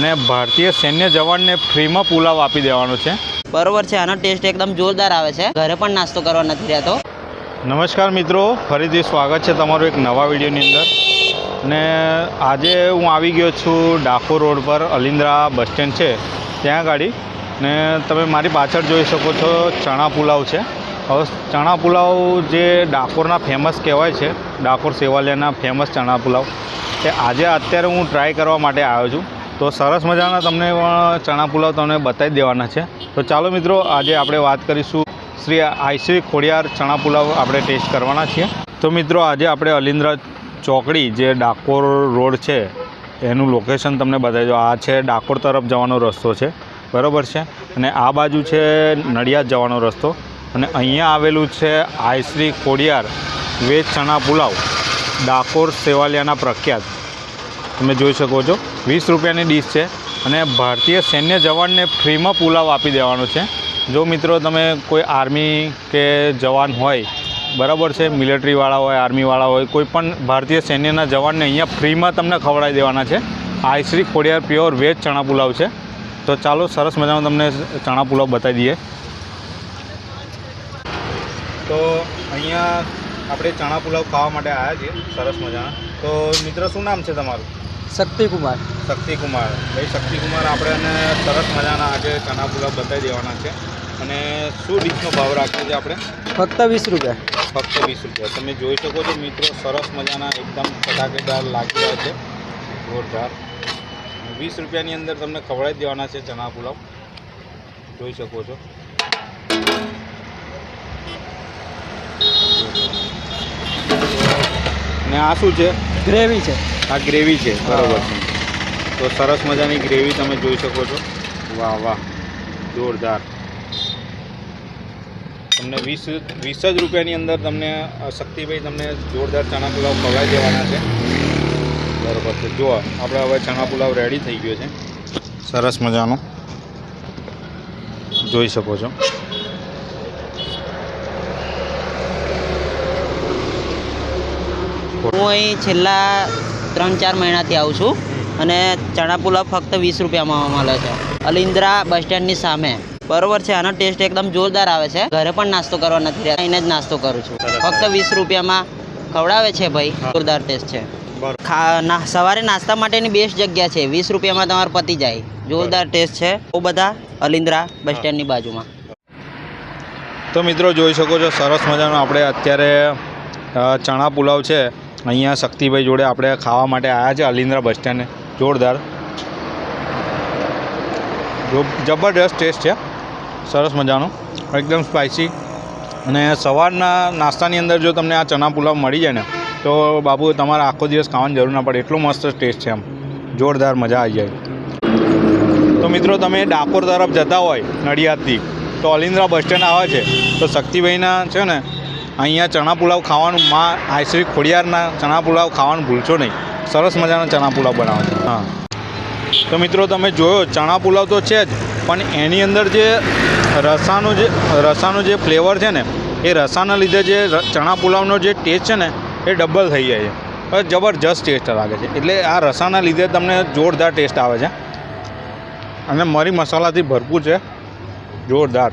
અને ભારતીય સૈન્ય જવાનને ફ્રીમાં પુલાવ આપી દેવાનો છે. બરોબર છે આનો ટેસ્ટ એકદમ જોરદાર આવે છે. ઘરે પણ નાસ્તો કરવા નથી રહેતો. નમસ્કાર મિત્રો ફરીથી સ્વાગત છે તમારું એક નવા વિડીયોની અંદર. અને આજે હું આવી ગયો છું ડાકોર રોડ પર અલિન્દ્રા બસ સ્ટેન્ડ છે ત્યાં ગાડી. ને તમે મારી પાછળ જોઈ શકો છો ચણા પુલાવ છે. હવે ચણા પુલાવ જે ડાકોરના ફેમસ કહેવાય છે ડાકોર સેવાલિયાના ફેમસ ચણા પુલાવ. તે આજે અત્યારે હું ટ્રાય કરવા માટે આવ્યો છું. તો સરસ મજાના તમને પણ ચણા પુલાવ તમને બતાવી દેવાના છે. તો ચાલો મિત્રો, આજે આપણે વાત કરીશું શ્રી આઈશ્રી ખોડિયાર ચણા પુલાવ આપણે ટેસ્ટ કરવાના છીએ. તો મિત્રો, આજે આપણે અલિન્દ્રા ચોકડી જે ડાકોર રોડ છે, એનું લોકેશન તમને બતાવી દો આ છે ડાકોર તરફ જવાનો રસ્તો છે. બરાબર છે? અને આ બાજુ છે નડિયાદ જવાનો રસ્તો. અને અહીંયા આવેલું છે આઈશ્રી ખોડિયાર વેજ ચણા પુલાવ, ડાકોર સેવાલિયાના પ્રખ્યાત. તમે જોઈ શકો છો. વીસ રૂપિયાની ડીશ છે અને ભારતીય સૈન્ય જવાનને ફ્રીમાં પુલાવ આપી દેવાનો છે. જો મિત્રો તમે કોઈ આર્મી કે જવાન હોય, બરાબર છે, મિલિટરીવાળા હોય, આર્મીવાળા હોય, કોઈ પણ ભારતીય સૈન્યના જવાનને અહીંયા ફ્રીમાં તમને ખવડાવી દેવાના છે. આઈશ્રી ખોડિયાર પ્યોર વેજ ચણા પુલાવ છે. તો ચાલો સરસ મજાનો તમને ચણા પુલાવ બતાવી દઈએ. તો અહીંયા આપણે ચણા પુલાવ ખાવા માટે આવ્યા છીએ. સરસ મજાના. તો મિત્ર શું નામ છે તમારું? શક્તિકુમાર. શક્તિકુમાર. ભાઈ શક્તિકુમાર આપણે એને સરસ મજાના આજે ચણા પુલાવ બતાવી દેવાના છે. અને શું રીતનો ભાવ રાખ્યો છે આપણે? ફક્ત વીસ રૂપિયા. ફક્ત વીસ રૂપિયા. તમે જોઈ શકો છો મિત્રો સરસ મજાના એકદમ ફટાકેદાર લાગી રહ્યા છે. જોરદાર. વીસ રૂપિયાની અંદર તમને ખવડાવી દેવાના છે ચણા પુલાવ જોઈ શકો છો. ને આ શું છે? ગ્રેવી છે. આ ગ્રેવી છે બરાબર છે. તો સરસ મજાની ગ્રેવી તમે જોઈ શકો છો. વાહ વાહ. જોરદાર. તમને વીસ વીસ જ રૂપિયાની અંદર તમને શક્તિભાઈ તમને જોરદાર ચણા પુલાવ ખવડાવી દેવાના છે. બરાબર છે. જુઓ આપણે હવે ચણા પુલાવ રેડી થઈ ગયો છે. સરસ મજાનો. જોઈ શકો છો. હું અહીં છેલ્લા ત્રણ ચાર મહિનાથી આવું છું અને ચણા પુલાવ ફક્ત વીસ રૂપિયામાં મળે છે. અલિન્દ્રા બસ સ્ટેન્ડની સામે. બરોબર છે આનો ટેસ્ટ એકદમ જોરદાર આવે છે. ઘરે પણ નાસ્તો કરવા નથી રહેતો એને જ નાસ્તો કરું છું. ફક્ત વીસ રૂપિયામાં ખવડાવે છે ભાઈ જોરદાર ટેસ્ટ છે. સવારે નાસ્તા માટેની બેસ્ટ જગ્યા છે વીસ રૂપિયામાં તમારે પતી જાય. જોરદાર ટેસ્ટ છે બહુ બધા અલિન્દ્રા બસ સ્ટેન્ડની બાજુમાં. તો મિત્રો જોઈ શકો છો સરસ મજાનો આપણે અત્યારે ચણા પુલાવ છે. અહીંયા શક્તિભાઈ જોડે આપણે ખાવા માટે આવ્યા છે અલિન્દ્રા બસ સ્ટેન્ડે જોરદાર. જબરદસ્ત ટેસ્ટ છે. સરસ મજાનો. એકદમ સ્પાઇસી અને સવારના નાસ્તાની અંદર જો તમને આ ચણા પુલાવ મળી જાય ને, તો બાબુ તમારે આખો દિવસ ખાવાની જરૂર ના પડે. એટલો મસ્ત ટેસ્ટ છે એમ. જોરદાર મજા આવી જાય. તો મિત્રો, તમે ડાકોર તરફ જતા હોય નડિયાદથી, તો અલિન્દ્રા બસ સ્ટેન્ડ આવે છે. તો શક્તિભાઈના છે ને અહીંયા ચણા પુલાવ ખાવાનું માં આઈશ્રી ખોડિયારના ચણા પુલાવ ખાવાનું ભૂલશો નહીં. સરસ મજાના ચણા પુલાવ બનાવે છે. હા. તો મિત્રો તમે જોયો, ચણા પુલાવ તો છે જ, પણ એની અંદર જે રસાનું જે રસાનું જે ફ્લેવર છે ને, એ રસાના લીધે જે ચણા પુલાવનો જે ટેસ્ટ છે ને, એ ડબલ થઈ જાય છે. જબરજસ્ત ટેસ્ટ લાગે છે. એટલે આ રસાના લીધે તમને જોરદાર ટેસ્ટ આવે છે. અને મરી મસાલાથી ભરપૂર છે. જોરદાર.